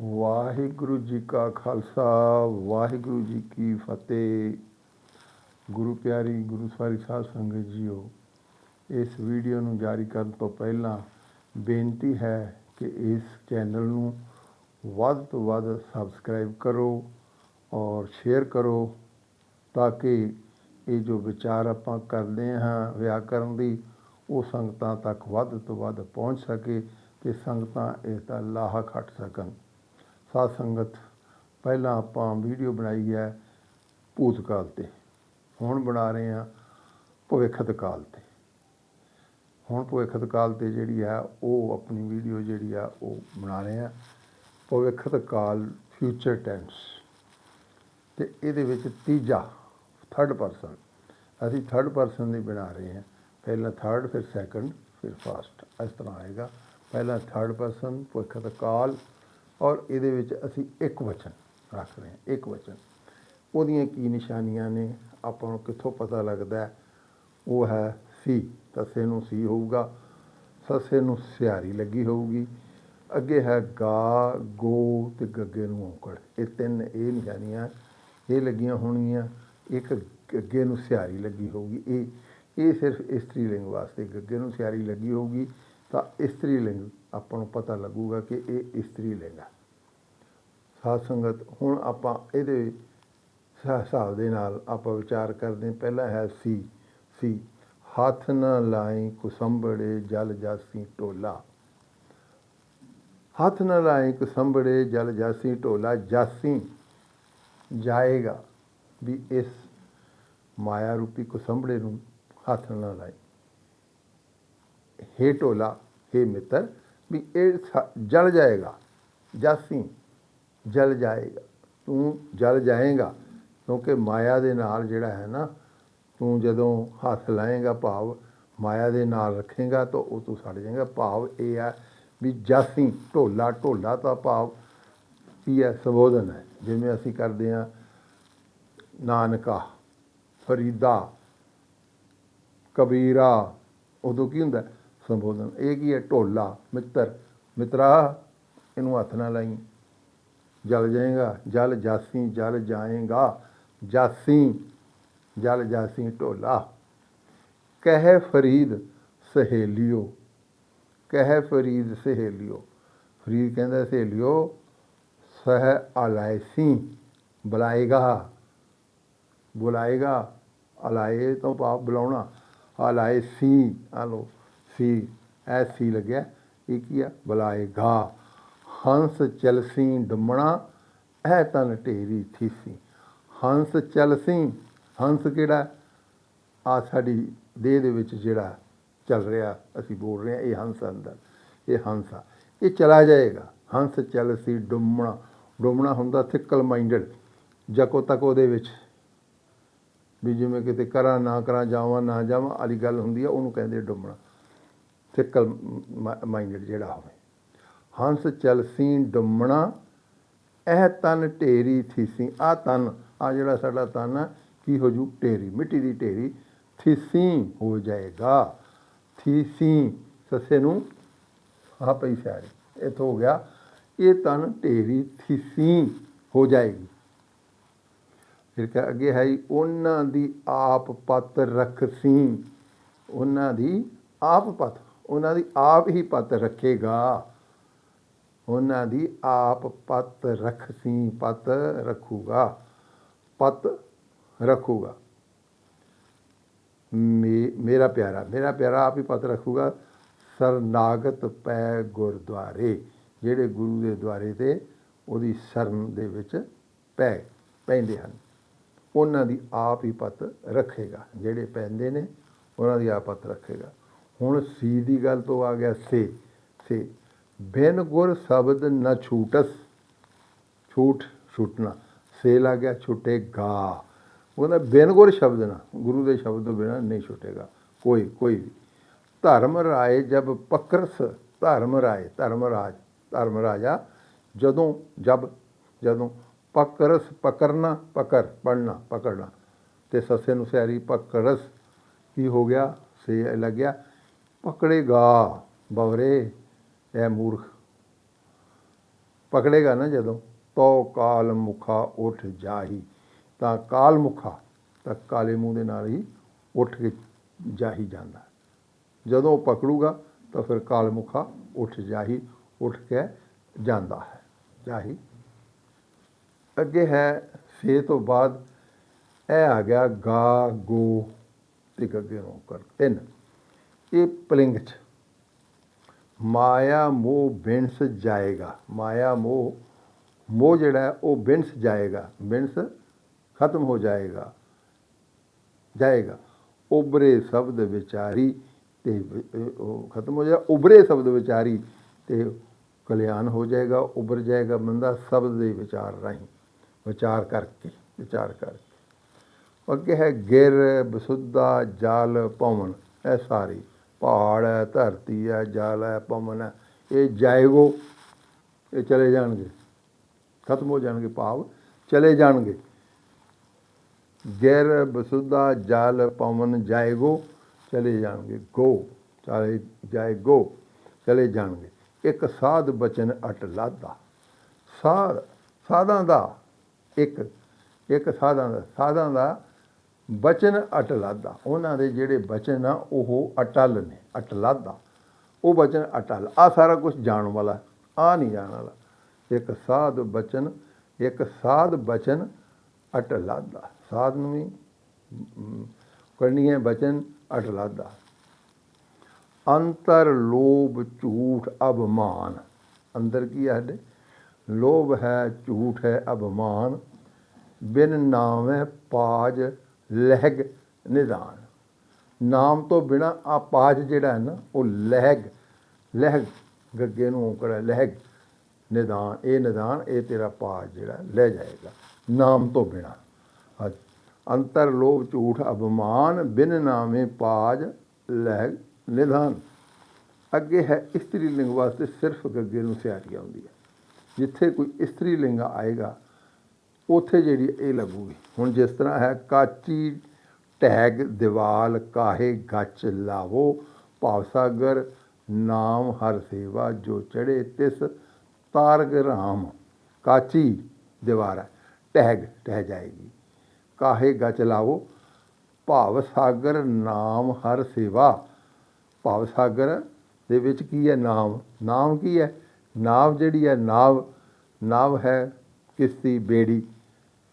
ਵਾਹਿਗੁਰੂ ਜੀ ਕਾ ਖਾਲਸਾ, ਵਾਹਿਗੁਰੂ ਜੀ ਕੀ ਫਤਿਹ। ਗੁਰੂ ਪਿਆਰੀ, ਗੁਰੂ ਸਾਰੀ ਸਾਧ ਸੰਗਤ ਜੀਓ, ਇਸ ਵੀਡੀਓ ਨੂੰ ਜਾਰੀ ਕਰਨ ਤੋਂ ਪਹਿਲਾਂ ਬੇਨਤੀ ਹੈ ਕਿ ਇਸ ਚੈਨਲ ਨੂੰ ਵੱਧ ਤੋਂ ਵੱਧ ਸਬਸਕ੍ਰਾਈਬ ਕਰੋ ਔਰ ਸ਼ੇਅਰ ਕਰੋ ਤਾਂ ਕਿ ਇਹ ਜੋ ਵਿਚਾਰ ਆਪਾਂ ਕਰਦੇ ਹਾਂ ਵਿਆਕਰਨ ਦੀ, ਉਹ ਸੰਗਤਾਂ ਤੱਕ ਵੱਧ ਤੋਂ ਵੱਧ ਪਹੁੰਚ ਸਕੇ ਤੇ ਸੰਗਤਾਂ ਇਸ ਦਾ ਲਾਹਾ ਖੱਟ ਸਕਣ। ਸਾਧ ਸੰਗਤ, ਪਹਿਲਾਂ ਆਪਾਂ ਵੀਡੀਓ ਬਣਾਈ ਹੈ ਭੂਤ ਕਾਲ ਤੇ। ਹੁਣ ਬਣਾ ਰਹੇ ਹਾਂ ਭਵਿੱਖਤ ਕਾਲ ਤੇ। ਹੁਣ ਭਵਿੱਖਤ ਕਾਲ ਤੇ ਜਿਹੜੀ ਆ ਉਹ ਆਪਣੀ ਵੀਡੀਓ ਜਿਹੜੀ ਆ ਉਹ ਬਣਾ ਰਹੇ ਆ ਭਵਿੱਖਤ ਕਾਲ ਫਿਊਚਰ ਟੈਂਸ। ਤੇ ਇਹਦੇ ਵਿੱਚ ਤੀਜਾ ਥਰਡ ਪਰਸਨ ਅਸੀਂ ਥਰਡ ਪਰਸਨ ਦੀ ਬਣਾ ਰਹੇ ਹਾਂ। ਪਹਿਲਾਂ ਥਰਡ ਫਿਰ ਸੈਕੰਡ ਫਿਰ ਫਸਟ ਇਸ ਤਰ੍ਹਾਂ ਆਏਗਾ। ਪਹਿਲਾਂ ਥਰਡ ਪਰਸਨ ਭਵਿੱਖਤ ਕਾਲ ਔਰ ਇਹਦੇ ਵਿੱਚ ਅਸੀਂ ਇੱਕ ਵਚਨ ਰੱਖ ਰਹੇ ਹਾਂ, ਇੱਕ ਵਚਨ। ਉਹਦੀਆਂ ਕੀ ਨਿਸ਼ਾਨੀਆਂ ਨੇ, ਆਪਾਂ ਨੂੰ ਕਿੱਥੋਂ ਪਤਾ ਲੱਗਦਾ ਉਹ ਹੈ ਸੀ, ਤਸੇ ਨੂੰ ਸੀ ਹੋਊਗਾ, ਸਸੇ ਨੂੰ ਸਿਆਰੀ ਲੱਗੀ ਹੋਊਗੀ। ਅੱਗੇ ਹੈ ਗਾ, ਗੋ ਤੇ ਗੱਗੇ ਨੂੰ ਔਂਕੜ। ਇਹ ਤਿੰਨ ਇਹ ਨਿਸ਼ਾਨੀਆਂ ਇਹ ਲੱਗੀਆਂ ਹੋਣਗੀਆਂ, ਇੱਕ ਗੱਗੇ ਨੂੰ ਸਿਆਰੀ ਲੱਗੀ ਹੋਊਗੀ। ਇਹ ਇਹ ਸਿਰਫ ਇਸਤਰੀ ਲਿੰਗ ਵਾਸਤੇ ਗੱਗੇ ਨੂੰ ਸਿਆਰੀ ਲੱਗੀ ਹੋਊਗੀ, ਤਾਂ ਇਸਤਰੀ ਲਿੰਗ ਆਪਾਂ ਨੂੰ ਪਤਾ ਲੱਗੂਗਾ ਕਿ ਇਹ ਇਸਤਰੀ ਲਿੰਗ ਹੈ ਸਾਧ ਸੰਗਤ, ਹੁਣ ਆਪਾਂ ਇਹਦੇ ਹਿਸਾਬ ਦੇ ਨਾਲ ਆਪਾਂ ਵਿਚਾਰ ਕਰਦੇ ਹਾਂ। ਪਹਿਲਾ ਹੈ ਸੀ ਸੀ। ਹੱਥ ਨਾ ਲਾਈ ਕੁਸੰਬੜੇ ਜਲ ਜਾਸੀ ਟੋਲਾ ਹੱਥ ਨਾ ਲਾਈ ਕੁਸੰਬੜੇ ਜਲ ਜਾਸੀ ਟੋਲਾ ਜਾਸੀ ਜਾਏਗਾ ਵੀ ਇਸ ਮਾਇਆ ਰੂਪੀ ਕੁਸੰਬੜੇ ਨੂੰ ਹੱਥ ਨਾ ਲਾਈ। ਹੇ ਟੋਲਾ ਹੇ ਮਿੱਤਰ ਵੀ ਇਹ ਸਾ- ਜਲ ਜਾਏਗਾ। ਜਾਸੀ, ਜਲ ਜਾਏਗਾ। ਤੂੰ ਜਲ ਜਾਏਗਾ, ਕਿਉਂਕਿ ਮਾਇਆ ਦੇ ਨਾਲ ਜਿਹੜਾ ਹੈ ਨਾ, ਤੂੰ ਜਦੋਂ ਹੱਥ ਲਾਏਗਾ ਭਾਵ, ਮਾਇਆ ਦੇ ਨਾਲ ਰੱਖੇਗਾ ਤਾਂ ਉਹ ਤੂੰ ਸੜ ਜਾਏਗਾ। ਭਾਵ ਇਹ ਹੈ ਵੀ ਜਾਸੀ, ਢੋਲਾ ਢੋਲਾ ਤਾਂ ਭਾਵ ਕੀ ਹੈ? ਸੰਬੋਧਨ ਹੈ। ਜਿਵੇਂ ਅਸੀਂ ਕਰਦੇ ਹਾਂ, ਨਾਨਕਾ, ਫਰੀਦਾ, ਕਬੀਰਾ, ਉਦੋਂ ਕੀ ਹੁੰਦਾ? ਸੰਬੋਧਨ। ਇਹ ਕੀ ਹੈ? ਢੋਲਾ। ਮਿੱਤਰ, ਮਿੱਤਰਾ, ਇਹਨੂੰ ਹੱਥ ਨਾ ਲਾਈ। ਜਲ ਜਾਏਗਾ, ਜਲ ਜਾਸੀ, ਜਲ ਜਾਏਗਾ। ਜਾਸੀ, ਜਲ ਜਾਸੀ, ਢੋਲਾ। ਕਹਿ ਫਰੀਦ ਸਹੇਲਿਓ, ਕਹਿ ਫਰੀਦ ਸਹੇਲਿਓ। ਫਰੀਦ ਕਹਿੰਦਾ, ਸਹੇਲਿਓ, ਸਹ ਅਲਾਇਸੀ ਬੁਲਾਏਗਾ। ਬੁਲਾਏਗਾ, ਅਲਾਏ ਤੋਂ ਭਾਵ ਬੁਲਾਉਣਾ। ਅਲਾਏ ਆ ਲੋ ਸੀ ਐ ਸੀ ਲੱਗਿਆ ਇਹ ਕੀ ਆ ਬੁਲਾਏਗਾ ਹੰਸ ਚਲਸੀ ਡੁੰਮਣਾ ਐ ਤਨ ਢੇਰੀ ਥੀਸੀ ਹੰਸ ਚਲਸੀ, ਹੰਸ ਕਿਹੜਾ? ਆ ਸਾਡੀ ਦੇਹ ਦੇ ਵਿੱਚ ਜਿਹੜਾ ਚੱਲ ਰਿਹਾ, ਅਸੀਂ ਬੋਲ ਰਹੇ ਹਾਂ, ਇਹ ਹੰਸ ਅੰਦਰ, ਇਹ ਹੰਸ ਆ। ਇਹ ਚਲਾ ਜਾਏਗਾ। ਹੰਸ ਚਲਸੀ ਡੁੰਮਣਾ। ਡੁੰਮਣਾ ਹੁੰਦਾ ਥਿਕਲ ਮਾਈਂਡਡ ਜਕੋ ਤੱਕ ਉਹਦੇ ਵਿੱਚ। ਵੀ ਜਿਵੇਂ ਕਿਤੇ ਕਰਾਂ, ਨਾ ਕਰਾਂ, ਜਾਵਾਂ, ਨਾ ਜਾਵਾਂ ਵਾਲੀ ਗੱਲ ਹੁੰਦੀ ਆ, ਉਹਨੂੰ ਕਹਿੰਦੇ ਡੁੰਮਣਾ। ਫਿਕਲ ਮਾਈਂਡਡ ਜਿਹੜਾ ਹੋਵੇ। ਹੰਸ ਚਲਸੀ ਡੁੰਮਣਾ ਇਹ ਤਨ ਢੇਰੀ ਥੀਸੀ। ਆ ਤਨ ਆ ਜਿਹੜਾ ਸਾਡਾ ਤਨ ਆ ਕੀ ਹੋ ਜੂ? ਢੇਰੀ ਮਿੱਟੀ ਦੀ ਢੇਰੀ। ਥੀਸੀ ਹੋ ਜਾਏਗਾ। ਥੀਸੀ ਸੱਸੇ ਨੂੰ ਆ ਪਈ ਸਿਆਰੀ ਇੱਥੋਂ ਹੋ ਗਿਆ। ਇਹ ਤਨ ਢੇਰੀ ਥੀਸੀ ਹੋ ਜਾਏਗੀ। ਫਿਰ ਕਹ ਅੱਗੇ ਹੈ ਜੀ, ਉਹਨਾਂ ਦੀ ਆਪ ਪਤ ਰਖਸੀ। ਉਹਨਾਂ ਦੀ ਆਪ ਪਤ। ਉਹਨਾਂ ਦੀ ਆਪ ਹੀ ਪਤ ਰੱਖੇਗਾ। ਉਹਨਾਂ ਦੀ ਆਪ ਪਤ ਰਖਸੀ ਪਤ ਰੱਖੂਗਾ। ਪਤ ਰੱਖੂਗਾ। ਮੇ- ਮੇਰਾ ਪਿਆਰਾ ਮੇਰਾ ਪਿਆਰਾ ਆਪ ਹੀ ਪਤ ਰੱਖੂਗਾ। ਸਰਨਾਗਤ ਪੈ ਗੁਰਦੁਆਰੇ, ਜਿਹੜੇ ਗੁਰੂ ਦੇ ਦੁਆਰੇ ਤੇ ਉਹਦੀ ਸ਼ਰਨ ਦੇ ਵਿੱਚ ਪੈ, ਪੈਂਦੇ ਹਨ। ਉਹਨਾਂ ਦੀ ਆਪ ਹੀ ਪਤ ਰੱਖੇਗਾ। ਜਿਹੜੇ ਪੈਂਦੇ ਨੇ, ਉਹਨਾਂ ਦੀ ਆਪ ਪਤ ਰੱਖੇਗਾ। ਹੁਣ ਸੀ ਦੀ ਗੱਲ ਤੋਂ ਆ ਗਿਆ ਸੇ ਸੇ। ਬਿਨ ਗੁਰ ਸ਼ਬਦ ਨਾ ਛੂਟਸ ਛੂਟ ਛੁੱਟਣਾ। ਸੇ ਲੱਗ ਗਿਆ ਛੁੱਟੇਗਾ ਉਹਦਾ ਬਿਨ ਗੁਰ ਸ਼ਬਦ ਨਾ, ਗੁਰੂ ਦੇ ਸ਼ਬਦ ਤੋਂ ਬਿਨਾ ਨਹੀਂ ਛੁੱਟੇਗਾ। ਕੋਈ ਕੋਈ ਵੀ। ਧਰਮ ਰਾਏ ਜਬ ਪਕਰਸ, ਧਰਮ ਰਾਏ, ਧਰਮ ਰਾਜ, ਧਰਮ ਰਾਜਾ, ਜਦੋਂ, ਜਬ, ਜਦੋਂ ਪਕਰਸ ਪਕਰਨਾ, ਪਕਰ ਪੜਨਾ ਪਕੜਨਾ। ਤੇ ਸੱਸੇ ਨੂੰ ਸਿਆਰੀ ਪਕਰਸ, ਕੀ ਹੋ ਗਿਆ? ਸੇ ਲੱਗਿਆ। ਪਕੜੇਗਾ ਬਵਰੇ ਇਹ ਮੂਰਖ। ਪਕੜੇਗਾ ਨਾ ਜਦੋਂ, ਤੋ ਕਾਲ ਮੁਖਾ ਉੱਠ ਜਾਹੀ। ਤਾਂ ਕਾਲ ਮੁਖਾ ਤਾਂ ਕਾਲੇ ਮੂੰਹ ਦੇ ਨਾਲ ਹੀ ਉੱਠ ਕੇ ਜਾਹੀ ਜਾਂਦਾ। ਜਦੋਂ ਪਕੜੂਗਾ, ਤਾਂ ਫਿਰ ਕਾਲ ਮੁਖਾ ਉੱਠ ਜਾਹੀ, ਉੱਠ ਕੇ ਜਾਂਦਾ ਹੈ, ਜਾਹੀ। ਅੱਗੇ ਹੈ ਫੇ ਤੋਂ ਬਾਅਦ ਇਹ ਆ ਗਿਆ ਗਾ, ਗੋ ਤੇ ਗੱਗੇ ਨੂੰ ਕਰ ਤਿੰਨ। ਇਹ ਪਲਿੰਗ ਚ। ਮਾਇਆ ਮੋਹ ਬਿਨਸ ਜਾਏਗਾ। ਮਾਇਆ ਮੋਹ ਮੋਹ ਜਿਹੜਾ ਉਹ ਬਿਨਸ ਜਾਏਗਾ। ਬਿਨਸ ਖਤਮ ਹੋ ਜਾਏਗਾ। ਜਾਏਗਾ। ਉਬਰੇ ਸ਼ਬਦ ਵਿਚਾਰੀ ਤੇ ਉਹ ਖਤਮ ਹੋ ਜਾਏਗਾ। ਉਬਰੇ ਸ਼ਬਦ ਵਿਚਾਰੀ ਤੇ ਕਲਿਆਣ ਹੋ ਜਾਏਗਾ। ਉਬਰ ਜਾਏਗਾ ਬੰਦਾ ਸ਼ਬਦ ਦੇ ਵਿਚਾਰ ਰਾਹੀਂ। ਵਿਚਾਰ ਕਰਕੇ ਵਿਚਾਰ ਕਰਕੇ। ਅੱਗੇ ਹੈ ਗਿਰ, ਬਸੁੱਧਾ, ਜਾਲ ਪਵਨ ਇਹ ਸਾਰੀ। ਪਹਾੜ ਹੈ, ਧਰਤੀ ਹੈ, ਜਲ ਹੈ, ਪਵਨ ਹੈ, ਇਹ ਜਾਏਗੋ, ਇਹ ਚਲੇ ਜਾਣਗੇ। ਖਤਮ ਹੋ ਜਾਣਗੇ ਭਾਵ, ਚਲੇ ਜਾਣਗੇ। ਗੈਰ ਬਸੁੱਧਾ, ਜਲ, ਪਵਨ ਜਾਏਗੋ, ਚਲੇ ਜਾਣਗੇ। ਗੋ ਚਲੇ ਜਾਏਗੋ ਚਲੇ ਜਾਣਗੇ। ਇੱਕ ਸਾਧ ਬਚਨ ਅਟ ਲਾਦਾ ਸਾਧ, ਸਾਧਾਂ ਦਾ ਇੱਕ ਇੱਕ ਸਾਧਾਂ ਦਾ ਸਾਧਾਂ ਦਾ ਬਚਨ ਅਟਲਾਦਾ ਉਹਨਾਂ ਦੇ ਜਿਹੜੇ ਬਚਨ ਆ ਉਹ ਅਟਲ ਨੇ ਅਟਲਾਦਾ ਉਹ ਬਚਨ ਅਟਲ। ਆ ਸਾਰਾ ਕੁਝ ਜਾਣ ਵਾਲਾ ਆ ਨਹੀਂ ਜਾਣ ਵਾਲਾ। ਇੱਕ ਸਾਧ ਬਚਨ ਇੱਕ ਸਾਧ ਬਚਨ ਅਟਲਾਦਾ ਸਾਧ ਨੂੰ ਵੀ ਅਮ, ਕਰਨੀ ਹੈ ਬਚਨ ਅਟਲਾਦਾ ਅੰਤਰ ਲੋਭ ਝੂਠ ਅਭਮਾਨ। ਅੰਦਰ ਕੀ ਹੈ ਸਾਡੇ? ਲੋਭ ਹੈ ਝੂਠ ਹੈ ਅਭਮਾਨ। ਬਿਨ ਨਾਮ ਹੈ ਪਾਜ ਲਹਿਗ ਨਿਦਾਨ। ਨਾਮ ਤੋਂ ਬਿਨਾ ਆ ਪਾਜ ਜਿਹੜਾ ਹੈ ਨਾ, ਉਹ ਲਹਿਗ ਲਹਿਗ ਗੱਗੇ ਨੂੰ ਔਂਕੜਾ ਲਹਿਗ ਨਿਦਾਨ, ਇਹ ਨਿਦਾਨ, ਇਹ ਤੇਰਾ ਪਾਜ ਜਿਹੜਾ ਲੈ ਜਾਏਗਾ। ਨਾਮ ਤੋਂ ਬਿਨਾ। ਅੰਤਰ ਲੋਭ ਝੂਠ ਅਭਮਾਨ ਬਿਨ ਨਾਮੇ ਪਾਜ ਲਹਿਗ ਨਿਦਾਨ। ਅੱਗੇ ਹੈ ਇਸਤਰੀ ਲਿੰਗ ਵਾਸਤੇ ਸਿਰਫ ਗੱਗੇ ਨੂੰ ਸਿਆਰੀ ਆਉਂਦੀ ਹੈ। ਜਿੱਥੇ ਕੋਈ ਇਸਤਰੀ ਲਿੰਗ ਆਏਗਾ ਉੱਥੇ ਜਿਹੜੀ ਇਹ ਲੱਗੂਗੀ। ਹੁਣ ਜਿਸ ਤਰ੍ਹਾਂ ਹੈ, ਕਾਚੀ ਟੈਗ, ਦੀਵਾਲ, ਕਾਹੇ ਗੱਚ ਲਾਵੋ, ਭਾਵਸਾਗਰ, ਨਾਮ ਹਰ ਸੇਵਾ ਜੋ ਚੜੇ ਤਿਸ ਤਾਰਗ ਰਾਮ। ਕਾਚੀ ਦੀਵਾਰ ਹੈ ਟਹਿਗ ਟਹਿ ਜਾਏਗੀ। ਕਾਹੇ ਗੱਚ ਲਾਵੋ ਭਾਵ ਸਾਗਰ ਨਾਮ ਹਰ ਸੇਵਾ। ਭਾਵ ਸਾਗਰ ਦੇ ਵਿੱਚ ਕੀ ਹੈ ਨਾਮ? ਨਾਮ ਕੀ ਹੈ? ਨਾਵ ਜਿਹੜੀ ਹੈ, ਨਾਵ। ਨਾਵ ਹੈ ਕਿਸ਼ਤੀ, ਬੇੜੀ।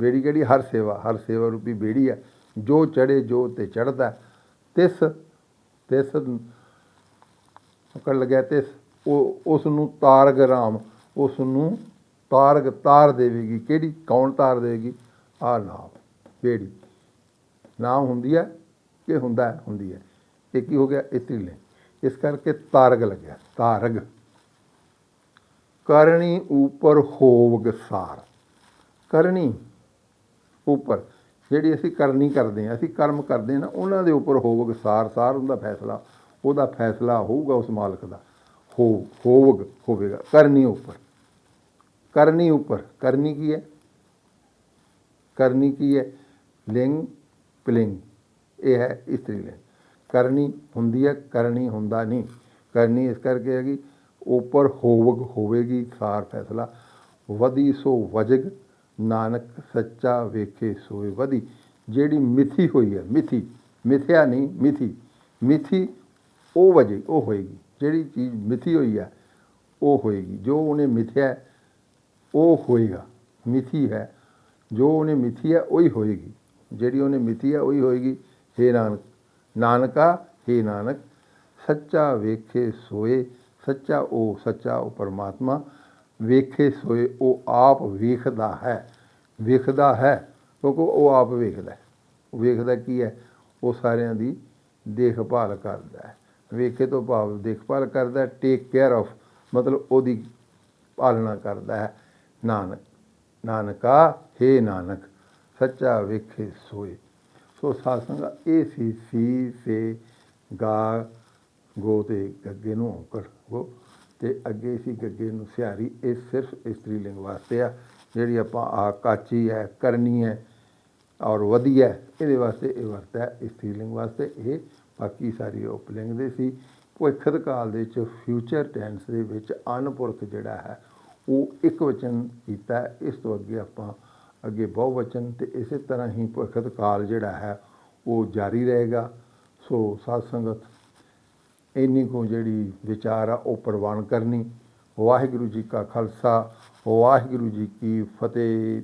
ਬੇੜੀ ਕਿਹੜੀ? ਹਰ ਸੇਵਾ ਹਰ ਸੇਵਾ ਰੂਪੀ ਬੇੜੀ ਹੈ ਜੋ ਚੜੇ ਜੋ ਤੇ ਚੜਦਾ ਤਿਸ ਤਿਸ, ਪਕੜ ਲੱਗਿਆ ਤਿਸ। ਉਹ, ਉਸ ਨੂੰ ਤਾਰਗ ਰਾਮ, ਉਸ ਨੂੰ ਤਾਰਗ ਤਾਰ ਦੇਵੇਗੀ। ਕਿਹੜੀ? ਕੌਣ ਤਾਰ ਦੇਵੇਗੀ? ਆ ਨਾਮ, ਬੇੜੀ। ਨਾਮ ਹੁੰਦੀ ਹੈ ਕਿ ਹੁੰਦਾ ਹੈ ਹੁੰਦੀ ਹੈ ਇਹ ਕੀ ਹੋ ਗਿਆ? ਇਤਰੀਲੇ ਇਸ ਕਰਕੇ ਤਾਰਗ ਲੱਗਿਆ। ਤਾਰਗ। ਕਰਨੀ ਉਪਰ ਹੋਵਗ ਸਾਰ। ਕਰਨੀ ਉੱਪਰ, ਜਿਹੜੀ ਅਸੀਂ ਕਰਨੀ ਕਰਦੇ ਹਾਂ, ਅਸੀਂ ਕਰਮ ਕਰਦੇ ਹਾਂ ਨਾ, ਉਹਨਾਂ ਦੇ ਉੱਪਰ ਹੋਵਗ ਸਾਰ ਸਾਰ ਉਹਦਾ ਫੈਸਲਾ ਉਹਦਾ ਫੈਸਲਾ ਹੋਊਗਾ ਉਸ ਮਾਲਕ ਦਾ। ਹੋ, ਹੋਵਗ, ਹੋਵੇਗਾ, ਕਰਨੀ ਉੱਪਰ। ਕਰਨੀ ਉੱਪਰ, ਕਰਨੀ ਕੀ ਹੈ? ਕਰਨੀ ਕੀ ਹੈ? ਲਿੰਗ, ਪਲਿੰਗ, ਇਹ ਹੈ ਇਸਤਰੀ ਲਿੰਗ। ਕਰਨੀ ਹੁੰਦੀ ਹੈ, ਕਰਨੀ ਹੁੰਦਾ ਨਹੀਂ। ਕਰਨੀ ਇਸ ਕਰਕੇ ਹੈਗੀ, ਉੱਪਰ ਹੋਵਗ, ਹੋਵੇਗੀ ਸਾਰ ਫੈਸਲਾ। ਵਧੀ ਸੋ ਵਜਗ ਨਾਨਕ ਸੱਚਾ ਵੇਖੇ ਸੋਏ ਵਧੀ। ਜਿਹੜੀ ਮਿਥੀ ਹੋਈ ਹੈ, ਮਿਥੀ, ਮਿਥਿਆ ਨਹੀਂ, ਮਿਥੀ ਮਿਥੀ ਉਹ ਵਜੇ, ਉਹ ਹੋਏਗੀ। ਜਿਹੜੀ ਚੀਜ਼ ਮਿਥੀ ਹੋਈ ਹੈ, ਉਹ ਹੋਏਗੀ। ਜੋ ਉਹਨੇ ਮਿਥਿਆ, ਉਹ ਹੋਏਗਾ। ਮਿਥੀ ਹੈ, ਜੋ ਉਹਨੇ ਮਿਥੀ ਹੈ, ਉਹੀ ਹੋਏਗੀ। ਜਿਹੜੀ ਉਹਨੇ ਮਿਥੀ ਹੈ, ਉਹੀ ਹੋਏਗੀ। ਹੇ ਨਾਨਕ, ਨਾਨਕਾ, ਹੇ ਨਾਨਕ, ਸੱਚਾ ਵੇਖੇ ਸੋਏ। ਸੱਚਾ ਉਹ ਸੱਚਾ ਉਹ ਪਰਮਾਤਮਾ। ਵੇਖੇ ਸੋਏ, ਉਹ ਆਪ ਵੇਖਦਾ ਹੈ। ਵੇਖਦਾ ਹੈ, ਕਿਉਂਕਿ ਉਹ ਆਪ ਵੇਖਦਾ ਉਹ ਵੇਖਦਾ ਕੀ ਹੈ? ਉਹ ਸਾਰਿਆਂ ਦੀ ਦੇਖਭਾਲ ਕਰਦਾ ਹੈ। ਵੇਖੇ ਤੋਂ ਭਾਵ ਦੇਖਭਾਲ ਕਰਦਾ ਟੇਕ ਕੇਅਰ ਆਫ ਮਤਲਬ ਉਹਦੀ ਪਾਲਣਾ ਕਰਦਾ ਹੈ। ਨਾਨਕ, ਨਾਨਕਾ, ਹੇ ਨਾਨਕ, ਸੱਚਾ ਵੇਖੇ ਸੋਏ। ਸੋ ਸਾਸੰਗ ਇਹ ਸੀ ਸੀ, ਸੇ, ਗਾ, ਗੋ ਤੇ ਗੱਗੇ ਨੂੰ ਔਕੜ। ਗੋ ਤੇ ਅੱਗੇ ਸੀ ਗੱਗੇ ਨੂੰ ਸਿਹਾਰੀ, ਇਹ ਸਿਰਫ ਇਸਤਰੀ ਲਿੰਗ ਵਾਸਤੇ ਆ, ਜਿਹੜੀ ਆਪਾਂ ਆ ਕਾਚੀ ਹੈ, ਕਰਨੀ ਹੈ ਔਰ ਵਧੀਆ ਇਹਦੇ ਵਾਸਤੇ ਇਹ ਵਰਤਿਆ ਹੈ ਇਸਤਰੀ ਲਿੰਗ ਵਾਸਤੇ। ਇਹ ਬਾਕੀ ਸਾਰੀ ਉਪਲਿੰਗ ਦੇ ਸੀ। ਭਵਿੱਖਤ ਕਾਲ ਦੇ ਵਿੱਚ ਫਿਊਚਰ ਟੈਂਸ ਦੇ ਵਿੱਚ ਅਨਪੁਰਖ ਜਿਹੜਾ ਹੈ, ਉਹ ਇੱਕ ਵਚਨ ਕੀਤਾ ਇਸ ਤੋਂ ਅੱਗੇ ਆਪਾਂ ਅੱਗੇ ਬਹੁਵਚਨ ਤੇ ਇਸੇ ਤਰ੍ਹਾਂ ਹੀ ਭਗਤ ਕਾਲ ਜਿਹੜਾ ਹੈ, ਉਹ ਜਾਰੀ ਰਹੇਗਾ। ਸੋ ਸਾਧ ਸੰਗਤ ਇੰਨੀ ਕੁ ਜਿਹੜੀ ਵਿਚਾਰ ਆ ਉਹ ਪ੍ਰਵਾਨ ਕਰਨੀ। ਵਾਹਿਗੁਰੂ ਜੀ ਕਾ ਖਾਲਸਾ, ਵਾਹਿਗੁਰੂ ਜੀ ਕੀ ਫਤਿਹ।